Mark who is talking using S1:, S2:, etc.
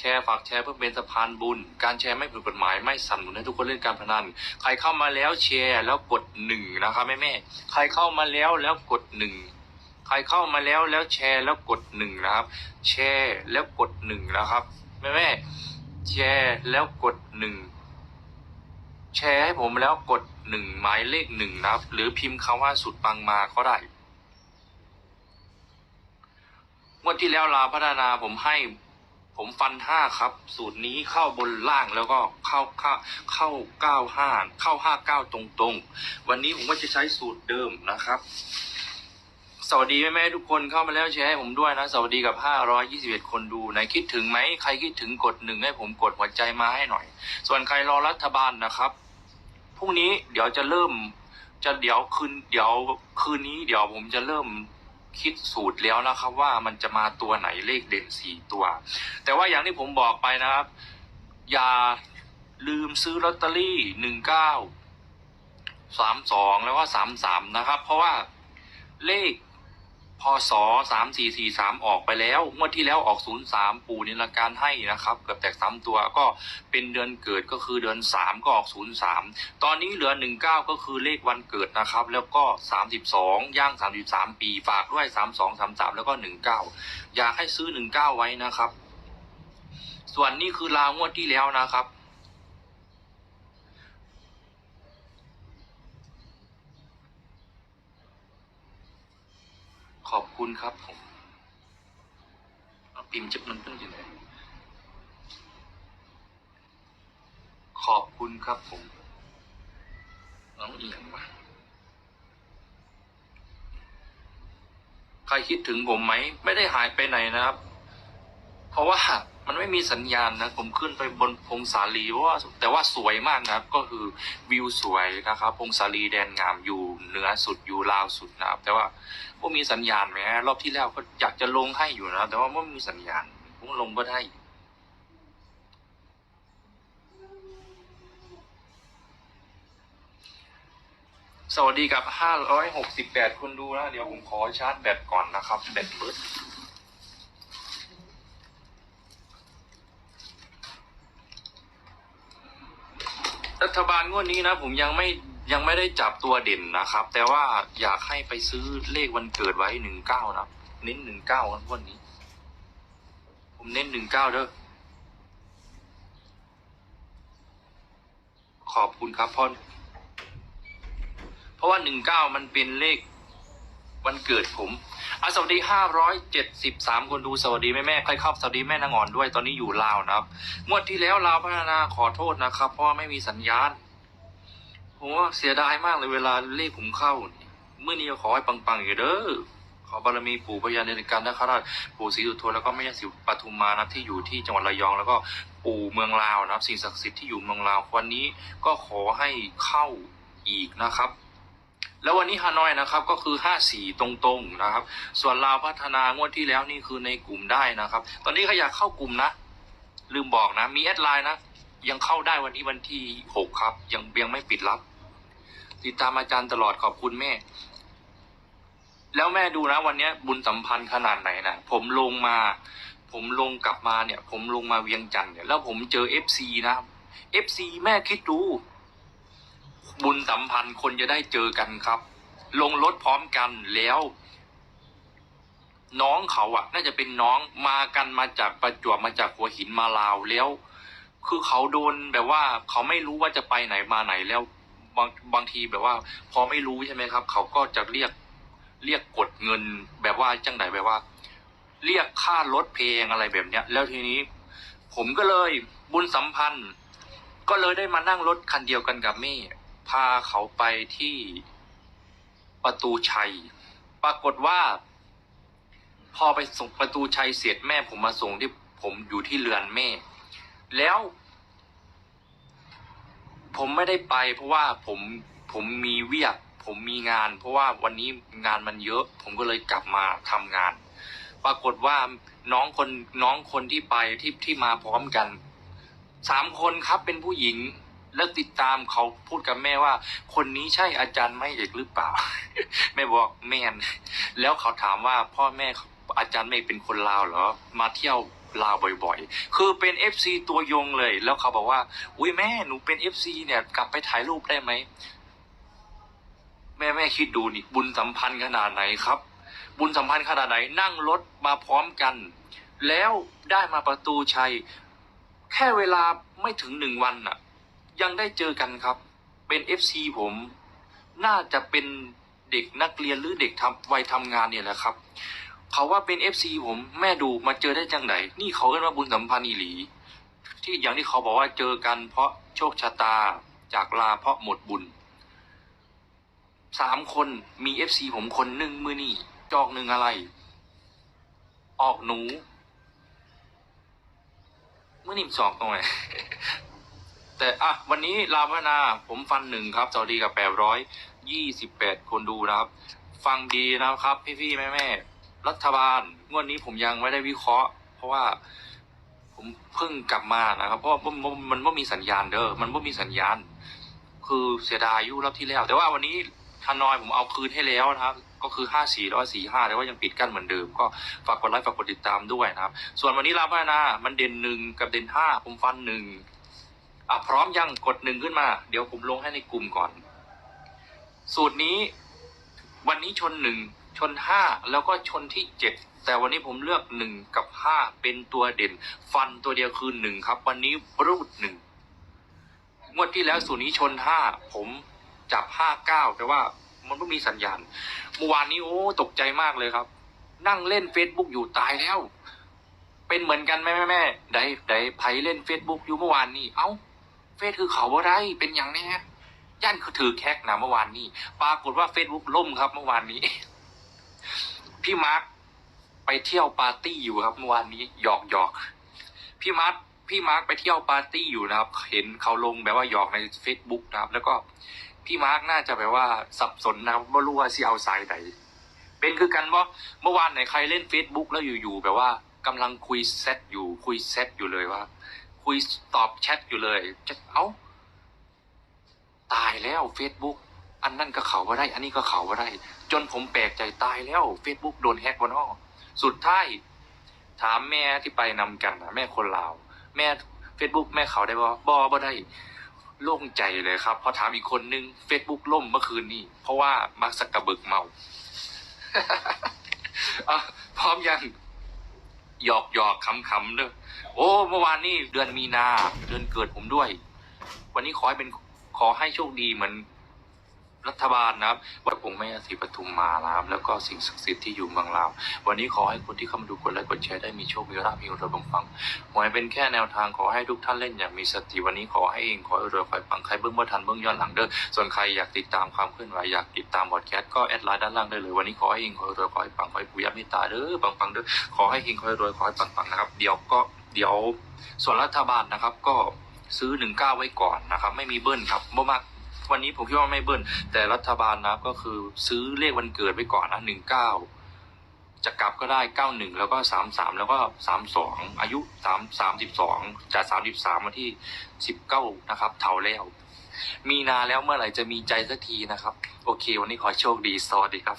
S1: แชร์ฝากแชร์เพื่อเป็นสะพานบุญ การแชร์ไม่ผิดกฎหมายไม่สนับสนุนให้ทุกคนเล่นการพนัน ใครเข้ามาแล้วแชร์แล้วกดหนึ่งนะครับแม่แม่ใครเข้ามาแล้วแล้วกดหนึ่งใครเข้ามาแล้วแล้วแชร์แล้วกดหนึ่งนะครับ แชร์แล้วกดหนึ่งนะครับแม่แม่แชร์แล้วกดหนึ่งแชร์ให้ผมแล้วกดหนึ่งหมายเลขหนึ่งนะครับ หรือพิมพ์คำว่าสุดปังมาก็ได้งวดที่แล้วลาพัฒนาผมให้ ผมฟันห้าครับ สูตรนี้เข้าบนล่างแล้วก็เข้าเข้าเข้าเก้าห้าเข้าห้าเก้าตรงๆวันนี้ผมก็จะใช้สูตรเดิมนะครับ สวัสดีแม่ๆทุกคนเข้ามาแล้วแชร์ให้ผมด้วยนะ สวัสดีกับห้าร้อยยี่สิบเอ็ดคนดูไหนคิดถึงไหมใครคิดถึงกดหนึ่งให้ผมกดหัวใจมาให้หน่อย ส่วนใครรอรัฐบาลนะครับพรุ่งนี้เดี๋ยวจะเริ่ม จะเดี๋ยวคืนเดี๋ยวคืนนี้เดี๋ยวผมจะเริ่ม คิดสูตรแล้วนะครับว่ามันจะมาตัวไหนเลขเด่นสี่ตัว แต่ว่าอย่างที่ผมบอกไปนะครับ อย่าลืมซื้อลอตเตอรี่หนึ่งเก้าสามสองแล้วก็สามสามนะครับ เพราะว่าเลข พศสามสี่สี่สามออกไปแล้วงวดที่แล้วออกศูนย์สามปู่นิลการให้นะครับเกือบแตกสามตัวก็เป็นเดือนเกิดก็คือเดือนสามก็ออกศูนย์สามตอนนี้เหลือหนึ่งเก้าก็คือเลขวันเกิดนะครับ แล้วก็สามสิบสองย่างสามสิบสามปีฝากด้วยสามสองสามสามแล้วก็หนึ่งเก้าอยากให้ซื้อหนึ่งเก้าไว้นะครับ ส่วนนี้คือลาวงวดที่แล้วนะครับ ขอบคุณครับผมปิมจะมันเป็นยังไงขอบคุณครับผมน้องเอียงวะใครคิดถึงผมไหม ไม่ได้หายไปไหนนะครับ เพราะว่ามันไม่มีสัญญาณนะ ผมขึ้นไปบนพงศาลีว่า แต่ว่าสวยมากนะครับ ก็คือวิวสวยนะครับ พงศาลีแดนงามอยู่ เหนือสุดอยู่ลาวสุดนะครับ แต่ว่าก็มีสัญญาณไหมรอบที่แล้วก็อยากจะลงให้อยู่นะแต่ว่าไม่มีสัญญาณผมลงก็ได้สวัสดีกับ 568 คนดูนะ เดี๋ยวผมขอชาร์จแบตก่อนนะครับ แบตเบิดรัฐบาลงวดนี้นะ ผมยังไม่ ยังไม่ได้จับตัวเด่นนะครับ แต่ว่าอยากให้ไปซื้อเลขวันเกิดไว้หนึ่งเก้านะเน้นหนึ่งเก้างวดนี้ ผมเน้นหนึ่งเก้าเด้อขอบคุณครับพ่อเพราะว่าหนึ่งเก้ามันเป็นเลขวันเกิดผมอะสวัสดีห้าร้อยเจ็ดสิบสามคนดูสวัสดีแม่แม่ใครเข้าสวัสดีแม่นางอ่อนด้วยตอนนี้อยู่ลาวนะครับงวดที่แล้วลาวพัฒนาขอโทษนะครับ เพราะว่าไม่มีสัญญาณ ผมว่าเสียดายมากเลยเวลาเลขผมเข้าเนี่ยเมื่อนี้ขอให้ปังๆอยู่เด้อขอบารมีปู่พญาเนรกันนคราชปู่ศรีสุโธแล้วก็แม่ย่าศรีปทุมมานะที่อยู่ที่จังหวัดระยอง แล้วก็ปู่เมืองลาวนะครับสิ่งศักดิ์สิทธิ์ที่อยู่เมืองลาววันนี้ก็ขอให้เข้าอีกนะครับ แล้ววันนี้ฮานอยนะครับก็คือห้าสี่ตรงๆนะครับ ส่วนลาวพัฒนางวดที่แล้วนี่คือในกลุ่มได้นะครับ ตอนนี้ใครอยากเข้ากลุ่มนะ ลืมบอกนะ มีแอดไลน์นะ ยังเข้าได้วันนี้วันที่หกครับ ยังยังไม่ปิดรับ ติดตามอาจารย์ตลอดขอบคุณแม่ แล้วแม่ดูนะ วันเนี้ยบุญสัมพันธ์ขนาดไหนนะผมลงมา ผมลงกลับมาเนี่ย ผมลงมาเวียงจันทร์เนี่ยแล้วผมเจอเอฟซีนะเอฟซีแม่คิดดู บุญสัมพันธ์คนจะได้เจอกันครับ ลงรถพร้อมกันแล้วน้องเขาอะน่าจะเป็นน้องมากันมาจากประจวบมาจากหัวหินมาลาวแล้ว คือเขาโดนแบบว่าเขาไม่รู้ว่าจะไปไหนมาไหนแล้วบางบางทีแบบว่า พอไม่รู้ใช่ไหมครับ เขาก็จะเรียกเรียกกดเงินแบบว่าจังไหนแบบว่า เรียกค่ารถเพลงอะไรแบบเนี้ย แล้วทีนี้ ผมก็เลยบุญสัมพันธ์ ก็เลยได้มานั่งรถคันเดียวกันกับแม่พาเขาไปที่ประตูชัย ปรากฏว่า พอไปส่งประตูชัยเสร็จแม่ผมมาส่งที่ผมอยู่ที่เรือนแม่ แล้ว ผมไม่ได้ไปเพราะว่าผมผมมีเวียก ผมมีงาน เพราะว่าวันนี้งานมันเยอะ ผมก็เลยกลับมาทำงาน ปรากฏว่าน้องคนน้องคนที่ไปที่ที่มาพร้อมกันสามคนครับเป็นผู้หญิงแล้วติดตามเขาพูดกับแม่ว่า คนนี้ใช่อาจารย์ไม่เอกหรือเปล่า แม่บอกแม่น แล้วเขาถามว่าพ่อแม่อาจารย์ไม่เป็นคนลาวเหรอ มาเที่ยว ลาวบ่อยๆ คือเป็น FC ตัวยงเลย แล้วเขาบอกว่า อุ้ยแม่หนูเป็น FC เนี่ยกลับไปถ่ายรูปได้ไหม แม่แม่คิดดูนี่บุญสัมพันธ์ขนาดไหนครับ บุญสัมพันธ์ขนาดไหนนั่งรถมาพร้อมกัน แล้วได้มาประตูชัย แค่เวลาไม่ถึงหนึ่งวันน่ะ ยังได้เจอกันครับ เป็น FC ผม น่าจะเป็นเด็กนักเรียนหรือเด็กทำวัยทำงานเนี่ยแหละครับ เขาว่าเป็น FC ผมแม่ดูมาเจอได้จังไหนนี่เขาเรียกว่าบุญสัมพันธ์อีหลี ที่อย่างที่เขาบอกว่าเจอกันเพราะโชคชะตาจากลาเพราะหมดบุญสามคนมีเอฟซีผมคนหนึ่งมือนี่จอกหนึ่งอะไร ออกหนูมือนี่สองตรงไหนแต่อะวันนี้ลาวนาผมฟันหนึ่งครับสวัสดีกับแปดร้อยยี่สิบแปดคนดูนะครับ ฟังดีนะครับ พี่พี่แม่แม่ๆ รัฐบาลงวดนี้ผมยังไม่ได้วิเคราะห์ เพราะว่าผมเพิ่งกลับมานะครับ เพราะว่ามันมันมันไม่มีสัญญาณเด้อมันไม่มีสัญญาณ คือเสียดายยุรอบที่แล้ว แต่ว่าวันนี้ฮานอยผมเอาคืนให้แล้วนะครับก็คือห้าสี่ร้อยสี่ห้าแต่ว่ายังปิดกั้นเหมือนเดิม ก็ฝากกดไลค์ฝากกดติดตามด้วยนะครับ ส่วนวันนี้ลาพัฒนามันเด่นหนึ่งกับเด่นห้าผมฟันหนึ่งอะพร้อมยังกดหนึ่งขึ้นมา เดี๋ยวผมลงให้ในกลุ่มก่อน สูตรนี้ วันนี้ชนหนึ่ง ชนห้าแล้วก็ชนที่เจ็ดแต่วันนี้ผมเลือกหนึ่งกับห้าเป็นตัวเด่น ฟันตัวเดียวคือหนึ่งครับ วันนี้รูดหนึ่งงวดที่แล้วสูนี้ชนห้าผมจับห้าเก้าแต่ว่ามันไม่มีสัญญาณเมื่อวานนี้โอ้ตกใจมากเลยครับ นั่งเล่น Facebook อยู่ตายแล้ว เป็นเหมือนกันไหมแม่แม่ได้ได้ไผเล่น Facebook อยู่เมื่อวานนี้ เอ้า เฟซคือเขาบ่ได้เป็นอย่างนี้ฮะย่านคือถือแคกนะเมื่อวานนี้ ปรากฏว่า Facebook ล่มครับเมื่อวานนี้ พี่มาร์คไปเที่ยวปาร์ตี้อยู่ครับเมื่อวานนี้หยอกหยอกพี่มาร์คพี่มาร์คไปเที่ยวปาร์ตี้อยู่นะครับ เห็นเขาลงแบบว่าหยอกใน Facebook นะครับ แล้วก็พี่มาร์คน่าจะแบบว่าสับสนนะครับไม่รู้ว่าสิเอาสายไหนเป็นคือกันว่าเมื่อวานไหนใครเล่น Facebook แล้วอยู่ๆแบบว่ากำลังคุยแซดอยู่คุยแซดอยู่เลยว่า คุยตอบแชทอยู่เลยจะเอ้าตายแล้ว Facebook อันนั่นก็เขาว่าได้ อันนี้ก็เขาว่าได้ จนผมแปลกใจตายแล้ว Facebook โดนแฮกวะเนอสุดท้ายถามแม่ที่ไปนำกันนะแม่คนลาว แม่ Facebook แม่เขาได้บ่บ่บ่ได้โล่งใจเลยครับ พอถามอีกคนนึง Facebook ล่มเมื่อคืนนี้ เพราะว่ามาร์คซักกระเบิกเมาพร้อมยังหยอกหยอกคำคำๆเด้อโอ้เมื่อวานนี่เดือนมีนา เดือนเกิดผมด้วย วันนี้ขอให้เป็นขอให้โชคดีเหมือน รัฐบาลนะครับวัดองค์แม่ศรีปทุมมานะครับแล้วก็สิ่งศักดิ์สิทธิ์ที่อยู่เมืองลาว วันนี้ขอให้คนที่เข้ามาดูกดไลค์กดแชร์ได้มีโชค มีลาภมีรวยบังฟังหวยเป็นแค่แนวทางขอให้ทุกท่านเล่นอย่างมีสติวันนี้ขอให้เองขอให้รวยขอให้ปังใครเบื้องบ่อทันเบื้องย้อนหลังเด้อส่วนใครอยากติดตามความเคลื่อนไหวอยากติดตามบอดแคสต์ก็แอดไลน์ด้านล่างได้เลย วันนี้ขอให้เองขอให้รวยขอให้ปังขอให้ปุยาเมตตาเด้อปังปังเด้อขอให้เฮงขอให้รวยขอให้ปังปังนะครับเดี๋ยวก็เดี๋ยวส่วนรัฐบาลนะครับก็ซื้อหนึ่งเก้าไว้ก่อนนะครับ ไม่มีเบิ้ลครับบ่มาก วันนี้ผมคิดว่าไม่เบิ้ลแต่รัฐบาลนะก็คือซื้อเลขวันเกิดไว้ก่อนนะหนึ่งเก้าจะกลับก็ได้เก้าหนึ่งแล้วก็สามสามแล้วก็สามสองอายุสามสามสิบสองจากสามสิบสามมาที่สิบเก้านะครับ เท่าแล้ว มีนาแล้วเมื่อไหร่จะมีใจสักทีนะครับ โอเค วันนี้ขอโชคดี สวัสดีครับ